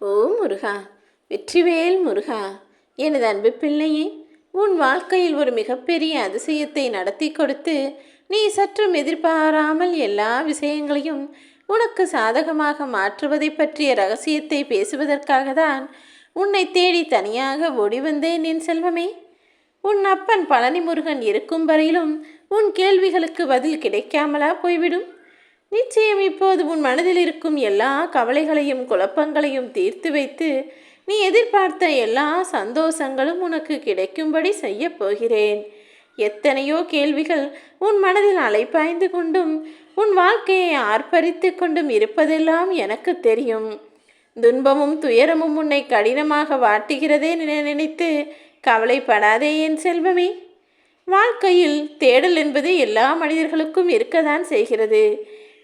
ஓ முருகா வெற்றிவேல் முருகா எனது அன்பு பிள்ளையே உன் வாழ்க்கையில் ஒரு மிகப்பெரிய அதிசயத்தை நடத்தி கொடுத்து நீ சற்றும் எதிர்பாராமல் எல்லா விஷயங்களையும் உனக்கு சாதகமாக மாற்றுவதை பற்றிய ரகசியத்தை பேசுவதற்காக தான் உன்னை தேடி தனியாக ஓடி வந்தேன் என் செல்வமே. உன் அப்பன் பழனி முருகன் இருக்கும் வரையிலும் உன் கேள்விகளுக்கு பதில் கிடைக்காமலா போய்விடும்? நிச்சயம் இப்போது உன் மனதில் இருக்கும் எல்லா கவலைகளையும் குழப்பங்களையும் தீர்த்து வைத்து நீ எதிர்பார்த்த எல்லா சந்தோஷங்களும் உனக்கு கிடைக்கும்படி செய்யப் போகிறேன். எத்தனையோ கேள்விகள் உன் மனதில் அலைப்பாய்ந்து கொண்டும் உன் வாழ்க்கையை ஆர்ப்பரித்து கொண்டும் இருப்பதெல்லாம் எனக்கு தெரியும். துன்பமும் துயரமும் உன்னை கடினமாக வாட்டுகிறதே என நினைத்து கவலைப்படாதே என் செல்வமே. வாழ்க்கையில் தேடல் என்பது எல்லா மனிதர்களுக்கும் இருக்கத்தான் செய்கிறது.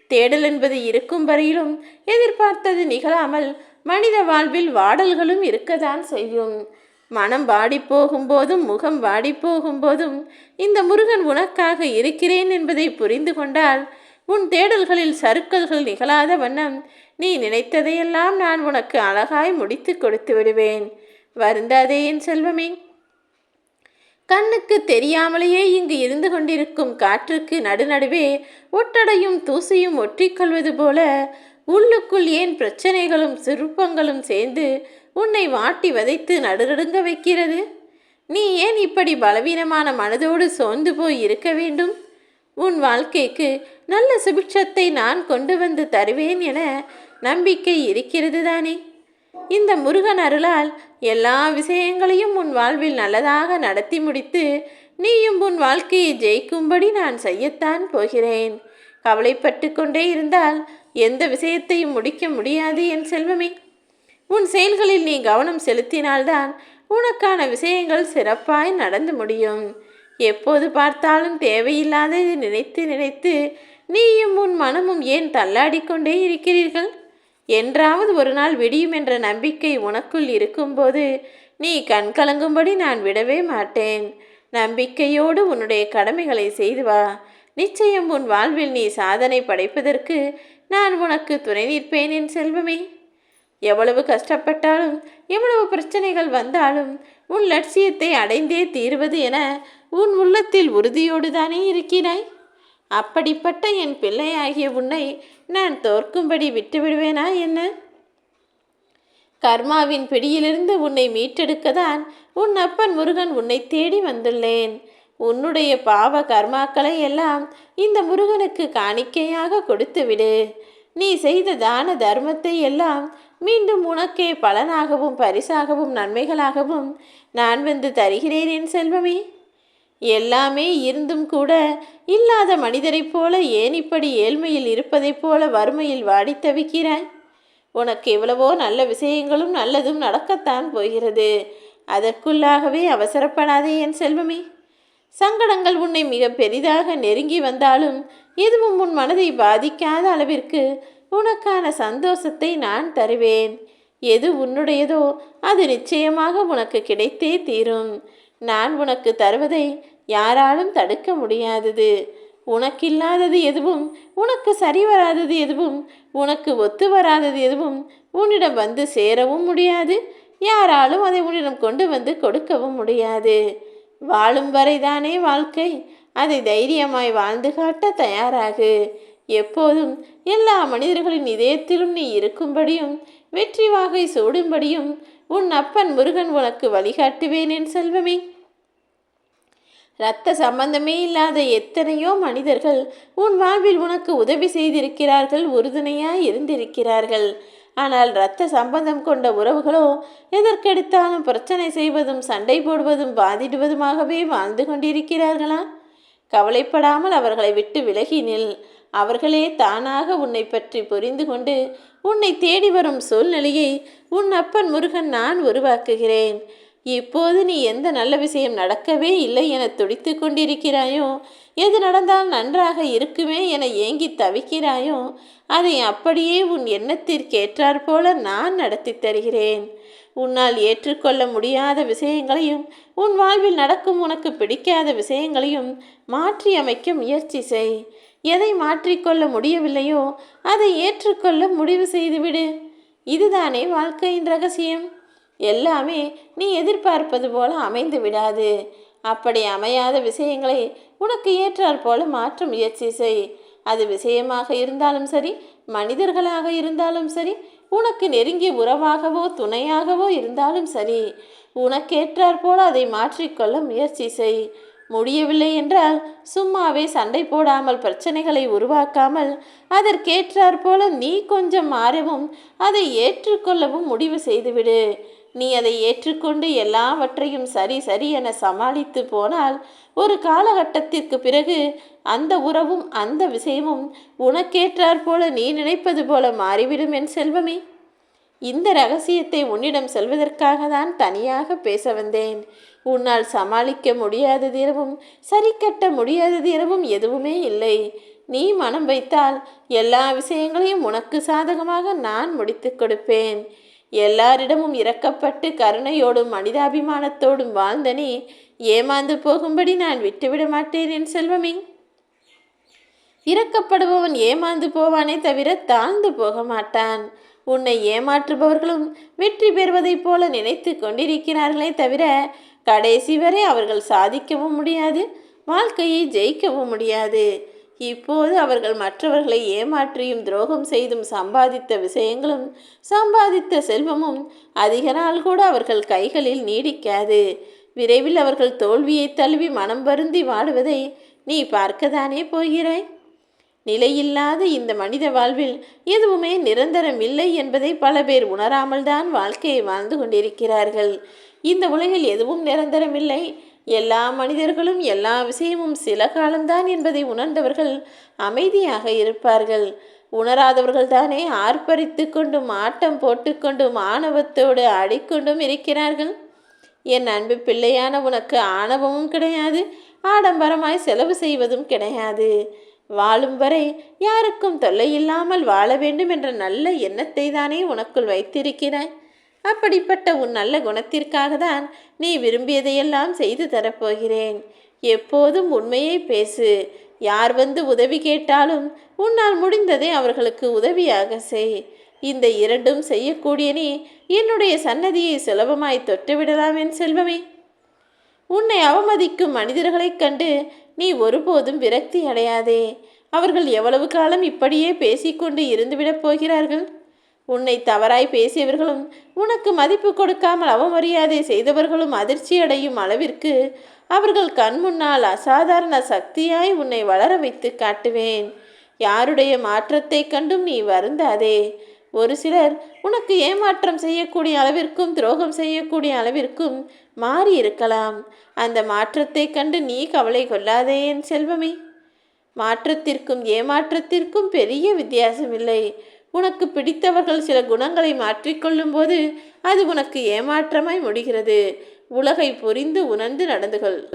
தேடல் என்பது இருக்கும் வரையிலும் எதிர்பார்த்தது நிகழாமல் மனித வாழ்வில் வாடல்களும் இருக்கத்தான் செய்யும். மனம் வாடி போகும்போதும் முகம் வாடி போகும்போதும் இந்த முருகன் உனக்காக இருக்கிறேன் என்பதை புரிந்து கொண்டால் உன் தேடல்களில் சறுக்கல்கள் நிகழாத வண்ணம் நீ நினைத்ததையெல்லாம் நான் உனக்கு அழகாய் முடித்து கொடுத்து விடுவேன். வருந்தாதே என் செல்வமே கண்ணுக்கு தெரியாமலேயே இங்கு இருந்து கொண்டிருக்கும் காற்றுக்கு நடுநடுவே ஒட்டடையும் தூசியும் ஒட்டிக்கொள்வது போல உள்ளுக்குள் ஏன் பிரச்சனைகளும் சிறுப்பங்களும் சேர்ந்து உன்னை வாட்டி வதைத்து நடுநடுங்க வைக்கிறது? நீ ஏன் இப்படி பலவீனமான மனதோடு சோர்ந்து போய் இருக்க வேண்டும்? உன் வாழ்க்கைக்கு நல்ல சுபிட்சத்தை நான் கொண்டு வந்து தருவேன் என நம்பிக்கை இருக்கிறது தானே? இந்த முருகன் அருளால் எல்லா விஷயங்களையும் உன் வாழ்வில் நல்லதாக நடத்தி முடித்து நீயும் உன் வாழ்க்கையை ஜெயிக்கும்படி நான் செய்யத்தான் போகிறேன். கவலைப்பட்டு கொண்டே இருந்தால் எந்த விஷயத்தையும் முடிக்க முடியாது என் செல்வமே. உன் செயல்களில் நீ கவனம் செலுத்தினால்தான் உனக்கான விஷயங்கள் சிறப்பாய் நடந்து முடியும். எப்போது பார்த்தாலும் தேவையில்லாததை நினைத்து நினைத்து நீயும் உன் மனமும் ஏன் தள்ளாடிக்கொண்டே இருக்கிறீர்கள்? என்றாவது ஒரு நாள் விடியும் என்ற நம்பிக்கை உனக்குள் இருக்கும்போது நீ கண் கலங்கும்படி நான் விடவே மாட்டேன். நம்பிக்கையோடு உன்னுடைய கடமைகளை செய்து வா. நிச்சயம் உன் வாழ்வில் நீ சாதனை படைப்பதற்கு நான் உனக்கு துணை நிற்பேன் என் செல்வமே. எவ்வளவு கஷ்டப்பட்டாலும் எவ்வளவு பிரச்சனைகள் வந்தாலும் உன் லட்சியத்தை அடைந்தே தீர்வது என உன் உள்ளத்தில் உறுதியோடு தானே இருக்கிறாய். அப்படிப்பட்ட என் பிள்ளையாகிய உன்னை நான் தோற்கும்படி விட்டுவிடுவேனா என்ன? கர்மாவின் பிடியிலிருந்து உன்னை மீட்டெடுக்கதான் உன் அப்பன் முருகன் உன்னை தேடி வந்துள்ளேன். உன்னுடைய பாவ கர்மாக்களை எல்லாம் இந்த முருகனுக்கு காணிக்கையாக கொடுத்துவிடு. நீ செய்த தான தர்மத்தை எல்லாம் மீண்டும் உனக்கே பலனாகவும் பரிசாகவும் நன்மைகளாகவும் நான் வந்து தருகிறேன் என் செல்வமே. எல்லாமே இருந்தும் கூட இல்லாத மனிதரைப் போல ஏன் இப்படி ஏழ்மையில் இருப்பதைப் போல வறுமையில் வாடி தவிக்கிறாய்? உனக்கு எவ்வளவோ நல்ல விஷயங்களும் நல்லதும் நடக்கத்தான் போகிறது. அதற்குள்ளாகவே அவசரப்படாதே என் செல்வமே. சங்கடங்கள் உன்னை மிக பெரிதாக நெருங்கி வந்தாலும் எதுவும் உன் மனதை பாதிக்காத அளவிற்கு உனக்கான சந்தோஷத்தை நான் தருவேன். எது உன்னுடையதோ அது நிச்சயமாக உனக்கு கிடைத்தே தீரும். நான் உனக்கு தருவதை யாராலும் தடுக்க முடியாதது. உனக்கில்லாதது எதுவும் உனக்கு சரி வராதது எதுவும் உனக்கு ஒத்து வராதது எதுவும் உன்னிடம் வந்து சேரவும் முடியாது. யாராலும் அதை உன்னிடம் கொண்டு வந்து கொடுக்கவும் முடியாது. வாழும் வரைதானே வாழ்க்கை. அதை தைரியமாய் வாழ்ந்து காட்ட தயாராகு. எப்போதும் எல்லா மனிதர்களின் இதயத்திலும் நீ இருக்கும்படியும் வெற்றி வாகை சூடும்படியும் உன் அப்பன் முருகன் உனக்கு வழிகாட்டுவேன் என் செல்வமே. இரத்த சம்பந்தமே இல்லாத எத்தனையோ மனிதர்கள் உன் வாழ்வில் உனக்கு உதவி செய்திருக்கிறார்கள் உறுதுணையாய் இருந்திருக்கிறார்கள். ஆனால் இரத்த சம்பந்தம் கொண்ட உறவுகளோ எதற்கெடுத்தாலும் பிரச்சனை செய்வதும் சண்டை போடுவதும் பாதிடுவதுமாகவே வாழ்ந்து கொண்டிருக்கிறார்களா? கவலைப்படாமல் அவர்களை விட்டு விலகி நில். அவர்களே தானாக உன்னை பற்றி புரிந்து கொண்டு உன்னை தேடி வரும் சூழ்நிலையை உன் அப்பன் முருகன் நான் உருவாக்குகிறேன். இப்போது நீ எந்த நல்ல விஷயம் நடக்கவே இல்லை என துடித்து கொண்டிருக்கிறாயோ? எது நடந்தால் நன்றாக இருக்குமே என ஏங்கி தவிக்கிறாயோ? அதை அப்படியே உன் எண்ணத்திற்கேற்றாற் போல நான் நடத்தி தருகிறேன். உன்னால் ஏற்றுக்கொள்ள முடியாத விஷயங்களையும் உன் வாழ்வில் நடக்கும் உனக்கு பிடிக்காத விஷயங்களையும் மாற்றி அமைக்க முயற்சி செய். எதை மாற்றிக்கொள்ள முடியவில்லையோ அதை ஏற்றுக்கொள்ள முடிவு செய்துவிடு. இதுதானே வாழ்க்கையின் ரகசியம்? எல்லாமே நீ எதிர்பார்ப்பது போல அமைந்து விடாது. அப்படி அமையாத விஷயங்களை உனக்கு ஏற்றாற் போல மாற்ற முயற்சி செய். அது விஷயமாக இருந்தாலும் சரி மனிதர்களாக இருந்தாலும் சரி உனக்கு நெருங்கிய உறவாகவோ துணையாகவோ இருந்தாலும் சரி உனக்கேற்றாற் போல அதை மாற்றிக்கொள்ள முயற்சி செய். முடியவில்லை என்றால் சும்மாவே சண்டை போடாமல் பிரச்சனைகளை உருவாக்காமல் அதற்கேற்றாற் போல நீ கொஞ்சம் மாறவும் அதை ஏற்றுக்கொள்ளவும் முடிவு செய்துவிடு. நீ அதை ஏற்றுக்கொண்டு எல்லாவற்றையும் சரி சரி என சமாளித்து போனால் ஒரு காலகட்டத்திற்கு பிறகு அந்த உறவும் அந்த விஷயமும் உனக்கேற்றாற் போல நீ நினைப்பது போல மாறிவிடும் என் செல்வமே. இந்த ரகசியத்தை உன்னிடம் சொல்வதற்காக தான் தனியாக பேச வந்தேன். உன்னால் சமாளிக்க முடியாதது இரவும் சரி கட்ட முடியாதது தீரமும் எதுவுமே இல்லை. நீ மனம் வைத்தால் எல்லா விஷயங்களையும் உனக்கு சாதகமாக நான் முடித்து கொடுப்பேன். எல்லாரிடமும் இறக்கப்பட்டு கருணையோடும் மனிதாபிமானத்தோடும் வாழ்ந்த நீ ஏமாந்து போகும்படி நான் விட்டுவிட மாட்டேன் என் செல்வமே. இறக்கப்படுபவன் ஏமாந்து போவானே தவிர தாழ்ந்து போக மாட்டான். உன்னை ஏமாற்றுபவர்களும் வெற்றி பெறுவதைப் போல நினைத்து கொண்டிருக்கிறார்களே தவிர கடைசி வரை அவர்கள் சாதிக்கவும் முடியாது வாழ்க்கையை ஜெயிக்கவும் முடியாது. இப்போது அவர்கள் மற்றவர்களை ஏமாற்றியும் துரோகம் செய்தும் சம்பாதித்த விஷயங்களும் சம்பாதித்த செல்வமும் அதிக நாள் கூட அவர்கள் கைகளில் நீடிக்காது. விரைவில் அவர்கள் தோல்வியை தழுவி மனம் வருந்தி வாடுவதை நீ பார்க்கத்தானே போகிறாய்? நிலையில்லாத இந்த மனித வாழ்வில் எதுவுமே நிரந்தரம் இல்லை என்பதை பல பேர் உணராமல் தான் வாழ்க்கையை வாழ்ந்து கொண்டிருக்கிறார்கள். இந்த உலகில் எதுவும் நிரந்தரமில்லை எல்லா மனிதர்களும் எல்லா விஷயமும் சில காலம்தான் என்பதை உணர்ந்தவர்கள் அமைதியாக இருப்பார்கள். உணராதவர்கள் தானே ஆர்ப்பரித்து கொண்டும் ஆட்டம் போட்டுக்கொண்டும் ஆணவத்தோடு ஆடிக்கொண்டும் இருக்கிறார்கள். என் அன்பு பிள்ளையான உனக்கு ஆணவமும் கிடையாது ஆடம்பரமாய் செலவு செய்வதும் கிடையாது. வாழும் வரை யாருக்கும் தொல்லை இல்லாமல் வாழ வேண்டும் என்ற நல்ல எண்ணத்தை தானே உனக்குள் வைத்திருக்கிறாய் அப்படிப்பட்ட உன் நல்ல குணத்திற்காக தான் நீ விரும்பியதையெல்லாம் செய்து தரப்போகிறேன். எப்போதும் உண்மையை பேசு. யார் வந்து உதவி கேட்டாலும் உன்னால் முடிந்ததை அவர்களுக்கு உதவியாக செய். இந்த இரண்டும் செய்யக்கூடிய நீ என்னுடைய சன்னதியை சுலபமாய் தொட்டுவிடலாம் என் செல்வமே. உன்னை அவமதிக்கும் மனிதர்களைக் கண்டு நீ ஒருபோதும் விரக்தி அடையாதே. அவர்கள் எவ்வளவு காலம் இப்படியே பேசிக்கொண்டு இருந்துவிடப் போகிறார்கள்? உன்னை தவறாய் பேசியவர்களும் உனக்கு மதிப்பு கொடுக்காமல் அவமரியாதை செய்தவர்களும் அதிர்ச்சி அடையும் அளவிற்கு அவர்கள் கண் முன்னால் அசாதாரண சக்தியாய் உன்னை வளர வைத்து காட்டுவேன். யாருடைய மாற்றத்தை கண்டும் நீ வருந்தாதே. ஒரு சிலர் உனக்கு ஏமாற்றம் செய்யக்கூடிய அளவிற்கும் துரோகம் செய்யக்கூடிய அளவிற்கும் மாறி இருக்கலாம். அந்த மாற்றத்தை கண்டு நீ கவலை கொள்ளாதே என் செல்வமே. மாற்றத்திற்கும் ஏமாற்றத்திற்கும் பெரிய வித்தியாசமில்லை. உனக்கு பிடித்தவர்கள் சில குணங்களை மாற்றிக்கொள்ளும் போது அது உனக்கு ஏமாற்றமாய் முடிகிறது. உலகை புரிந்து உணர்ந்து நடந்துகள்.